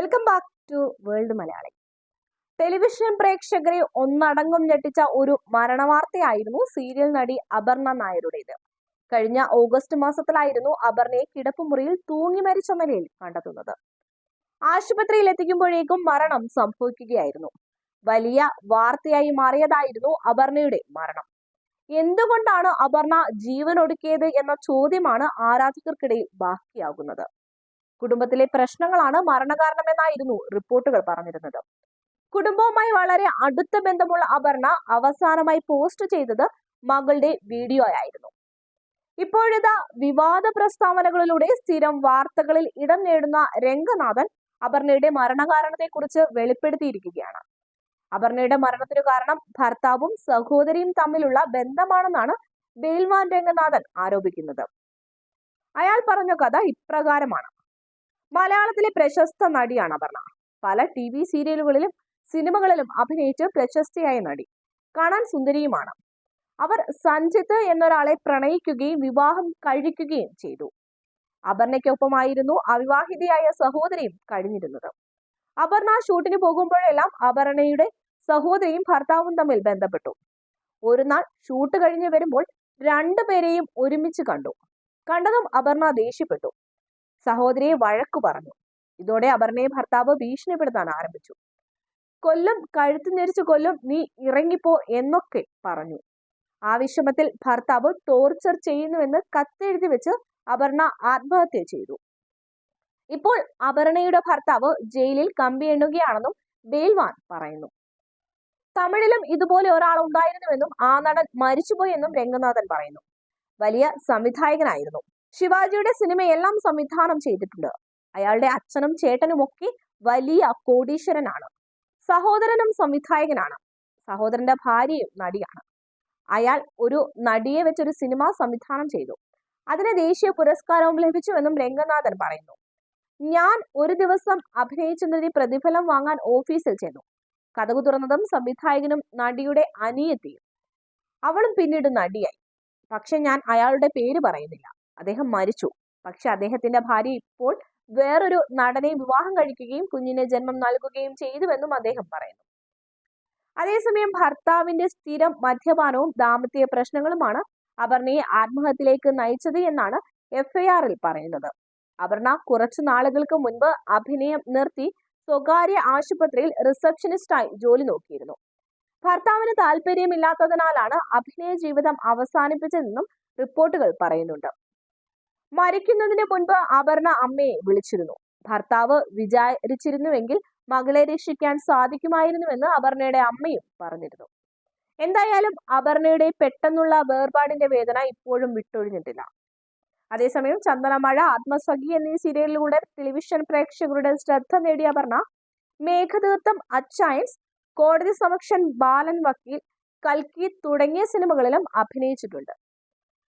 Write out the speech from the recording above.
Welcome back to world Malayali television പ്രേക്ഷകരെ ഒന്നടങ്കം ഞെട്ടിച്ച ഒരു മരണവാർത്തയായിരുന്നു സീരിയൽ നടി അപർണ നായരുടേത്. കഴിഞ്ഞ ഓഗസ്റ്റ് മാസത്തിലായിരുന്നു അപർണയെ കിടപ്പുമുറിയിൽ തൂങ്ങി മരിച്ച നിലയിൽ കണ്ടെത്തുന്നത്. ആശുപത്രിയിൽ എത്തിക്കുമ്പോഴേക്കും മരണം സംഭവിക്കുകയായിരുന്നു. വലിയ വാർത്തയായി മാറിയതായിരുന്നു അപർണയുടെ മരണം. എന്തുകൊണ്ടാണ് അപർണ ജീവനൊടുക്കിയത് എന്ന ചോദ്യമാണ് ആരാധകർക്കിടയിൽ ബാക്കിയാകുന്നത്. കുടുംബത്തിലെ പ്രശ്നങ്ങളാണ് മരണകാരണമെന്നായിരുന്നു റിപ്പോർട്ടുകൾ പറഞ്ഞിരുന്നത്. കുടുംബവുമായി വളരെ അടുത്ത ബന്ധമുള്ള അപർണ അവസാനമായി പോസ്റ്റ് ചെയ്തത് മകളുടെ വീഡിയോ ആയിരുന്നു ഇപ്പോഴിതാ വിവാദ പ്രസ്താവനകളിലൂടെ സ്ഥിരം വാർത്തകളിൽ ഇടം നേടുന്ന രംഗനാഥൻ അപർണയുടെ മരണകാരണത്തെക്കുറിച്ച് വെളിപ്പെടുത്തിയിരിക്കുകയാണ്. അപർണയുടെ മരണത്തിനു കാരണം ഭർത്താവും സഹോദരിയും തമ്മിലുള്ള ബന്ധമാണെന്നാണ് ബെയിൽവാൻ രംഗനാഥൻ ആരോപിക്കുന്നത്. അയാൾ പറഞ്ഞ കഥ ഇപ്രകാരമാണ്. മലയാളത്തിലെ പ്രശസ്ത നടിയാണ് അപർണ. പല ടി വി സീരിയലുകളിലും സിനിമകളിലും അഭിനയിച്ച് പ്രശസ്തിയായ നടി. കാണാൻ സുന്ദരിയുമാണ്. അവർ സഞ്ജിത്ത് എന്നൊരാളെ പ്രണയിക്കുകയും വിവാഹം കഴിക്കുകയും ചെയ്തു. അപർണയ്ക്കൊപ്പമായിരുന്നു അവിവാഹിതയായ സഹോദരിയും കഴിഞ്ഞിരുന്നത്. അപർണ ഷൂട്ടിന് പോകുമ്പോഴെല്ലാം അപർണയുടെ സഹോദരിയും ഭർത്താവും തമ്മിൽ ബന്ധപ്പെട്ടു. ഒരു നാൾ ഷൂട്ട് കഴിഞ്ഞ് വരുമ്പോൾ രണ്ടുപേരെയും ഒരുമിച്ച് കണ്ടു. കണ്ടതും അപർണ ദേഷ്യപ്പെട്ടു. സഹോദരിയെ വഴക്കു പറഞ്ഞു. ഇതോടെ അപർണയെ ഭർത്താവ് ഭീഷണിപ്പെടുത്താൻ ആരംഭിച്ചു. കൊല്ലം കഴുത്തു ഞെരിച്ചു കൊല്ലും നീ ഇറങ്ങിപ്പോ എന്നൊക്കെ പറഞ്ഞു. ആ വിഷമത്തിൽ ഭർത്താവ് ടോർച്ചർ ചെയ്യുന്നുവെന്ന് കത്തെഴുതി വെച്ച് അപർണ ആത്മഹത്യ ചെയ്തു. ഇപ്പോൾ അപർണയുടെ ഭർത്താവ് ജയിലിൽ കമ്പി എണ്ണുകയാണെന്നും ബേൽവാൻ പറയുന്നു. തമിഴിലും ഇതുപോലെ ഒരാൾ ഉണ്ടായിരുന്നുവെന്നും ആ നടൻ മരിച്ചുപോയെന്നും രംഗനാഥൻ പറയുന്നു. വലിയ സംവിധായകനായിരുന്നു. ശിവാജിയുടെ സിനിമയെല്ലാം സംവിധാനം ചെയ്തിട്ടുണ്ട്. അയാളുടെ അച്ഛനും ചേട്ടനും ഒക്കെ വലിയ കോടീശ്വരനാണ്. സഹോദരനും സംവിധായകനാണ്. സഹോദരന്റെ ഭാര്യയും നടിയാണ്. അയാൾ ഒരു നടിയെ വെച്ചൊരു സിനിമ സംവിധാനം ചെയ്തു. അതിന് ദേശീയ പുരസ്കാരവും ലഭിച്ചുവെന്നും രംഗനാഥൻ പറയുന്നു. ഞാൻ ഒരു ദിവസം അഭിനയിച്ചതിന് പ്രതിഫലം വാങ്ങാൻ ഓഫീസിൽ ചെന്നു. കഥകു തുറന്നതും സംവിധായകനും നടിയുടെ അനിയത്തിയും. അവളും പിന്നീട് നടിയായി. പക്ഷെ ഞാൻ അയാളുടെ പേര് പറയുന്നില്ല. അദ്ദേഹം മരിച്ചു. പക്ഷെ അദ്ദേഹത്തിന്റെ ഭാര്യ ഇപ്പോൾ വേറൊരു നടനെ വിവാഹം കഴിക്കുകയും കുഞ്ഞിന് ജന്മം നൽകുകയും ചെയ്തുവെന്നും അദ്ദേഹം പറയുന്നു. അതേസമയം ഭർത്താവിന്റെ സ്ഥിരം മദ്യപാനവും ദാമ്പത്യ പ്രശ്നങ്ങളുമാണ് അപർണയെ ആത്മഹത്യയിലേക്ക് നയിച്ചത് എന്നാണ് എഫ്ഐആറിൽ പറയുന്നത്. അപർണ കുറച്ചു നാളുകൾക്ക് മുൻപ് അഭിനയം നിർത്തി സ്വകാര്യ ആശുപത്രിയിൽ റിസപ്ഷനിസ്റ്റായി ജോലി നോക്കിയിരുന്നു. ഭർത്താവിന് താല്പര്യമില്ലാത്തതിനാലാണ് അഭിനയ ജീവിതം അവസാനിപ്പിച്ചതെന്നും റിപ്പോർട്ടുകൾ പറയുന്നുണ്ട്. മരിക്കുന്നതിന് മുൻപ് അപർണ അമ്മയെ വിളിച്ചിരുന്നു. ഭർത്താവ് വിചാരിച്ചിരുന്നുവെങ്കിൽ മകളെ രക്ഷിക്കാൻ സാധിക്കുമായിരുന്നുവെന്ന് അപർണയുടെ അമ്മയും പറഞ്ഞിരുന്നു. എന്തായാലും അപർണയുടെ പെട്ടെന്നുള്ള വേർപാടിന്റെ വേദന ഇപ്പോഴും വിട്ടൊഴിഞ്ഞിട്ടില്ല. അതേസമയം ചന്ദനമഴ ആത്മസഖി എന്നീ സീരിയലിലൂടെ ടെലിവിഷൻ പ്രേക്ഷകരുടെ ശ്രദ്ധ നേടിയ അപർണ മേഘതീർത്ഥം അച്ചായൻസ് കോടതി സമക്ഷൻ ബാലൻ വക്കീൽ കൽക്കി തുടങ്ങിയ സിനിമകളിലും അഭിനയിച്ചിട്ടുണ്ട്.